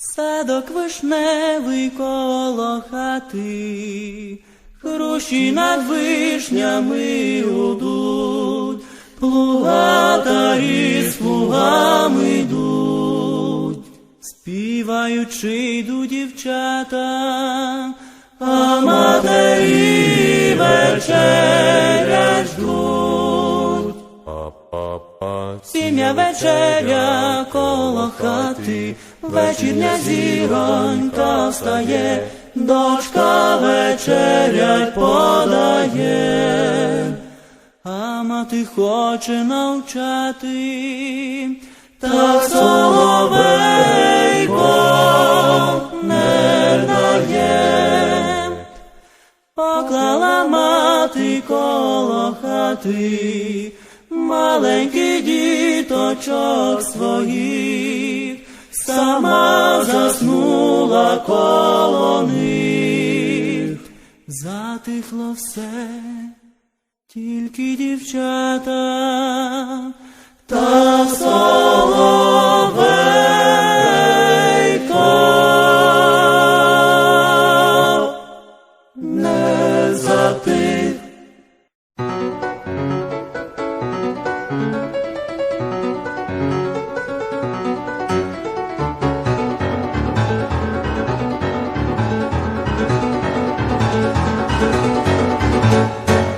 Садок вишневий коло хати, Груші над вишнями гудуть, Плугатарі з плугами йдуть, співаючи йдуть дівчата, а матері вечерять ждуть. Сім'я вечеря коло хати, вечірня зіронька встає, дочка вечерять подає, а мати хоче навчати, так соловейко не дає. Поклала мати коло хати, маленький діточок своїх, сама заснула коло них, затихло все, тільки дівчата та.